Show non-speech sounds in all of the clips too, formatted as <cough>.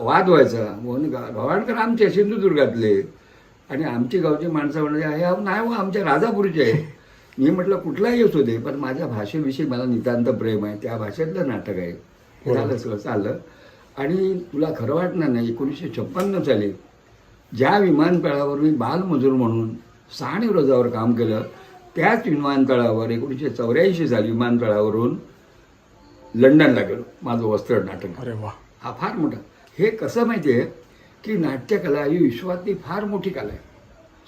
वाद व्हायचा. म्हणून गा- गवाणकर आमचे सिंधुदुर्गातले. आणि आमची गावची माणसं म्हणजे नाही हो आमच्या राजापूरचे आहे मी म्हटलं कुठलाही असू दे पण माझ्या भाषेविषयी मला नितांत प्रेम आहे. त्या भाषेतलं नाटक आहे. हे झालं सगळं चाललं. आणि तुला खरं वाटणार नाही एकोणीसशे छप्पन्न साली ज्या विमानतळावर मी बालमजूर म्हणून सहा रोजावर काम केलं त्याच विमानतळावर एकोणीसशे चौऱ्याऐंशी साली विमानतळावरून लंडनला गेलो. माझं वस्त्र नाटक अरे वा. हा फार मोठा. हे कसं माहिती आहे? की नाट्यकला ही विश्वातली फार मोठी कला आहे.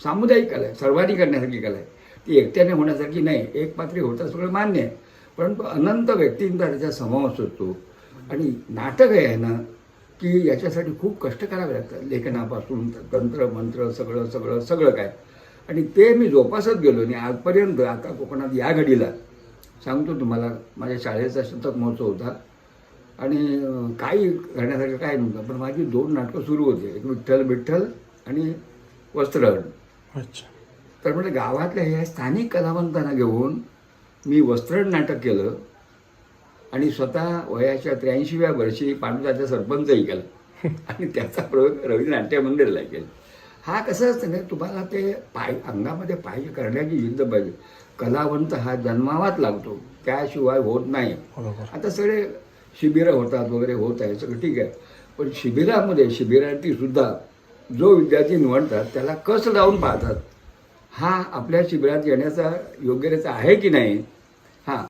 सामुदायिक कला आहे सर्वांनी करण्यासारखी कला आहे. ती एकट्याने होण्यासारखी नाही एक पात्री होता सगळं मान्य आहे. परंतु अनंत व्यक्तींचा त्याचा समावेश होतो आणि नाटक आहे ना की याच्यासाठी खूप कष्ट करावे लागतात. लेखनापासून तंत्र मंत्र सगळं सगळं सगळं काय. आणि ते मी जोपासत गेलो आणि आजपर्यंत आता कोकणात या घडीला. सांगतो तुम्हाला माझ्या शाळेचा शतक महोत्सव होता. आणि काही करण्यासारखं काय नव्हतं पण माझी दोन नाटकं सुरू होते एक विठ्ठल विठ्ठल आणि वस्त्रहरण. अच्छा. तर म्हणजे गावातल्या ह्या स्थानिक कलावंतांना घेऊन मी वस्त्रहरण नाटक केलं आणि स्वतः वयाच्या त्र्याऐंशीव्या वर्षी पांडुजाचा सरपंचही केला. <laughs> आणि त्याचा प्रयोग रवी नाट्य मंदिरला केला. हा कसं असतं ना तुम्हाला ते पाय अंगामध्ये पाहिजे करण्याची जिद्द पाहिजे. कलावंत हा जन्मावाच लागतो त्याशिवाय होत नाही. आता सगळे शिबिरं होतात वगैरे होत आहे सगळं ठीक आहे. पण शिबिरामध्ये शिबिरार्थी सुद्धा जो विद्यार्थी निवडतात त्याला कस लावून पाहतात? हा आपल्या शिबिरात येण्याचा योग्यतेचा आहे की नाही? हा.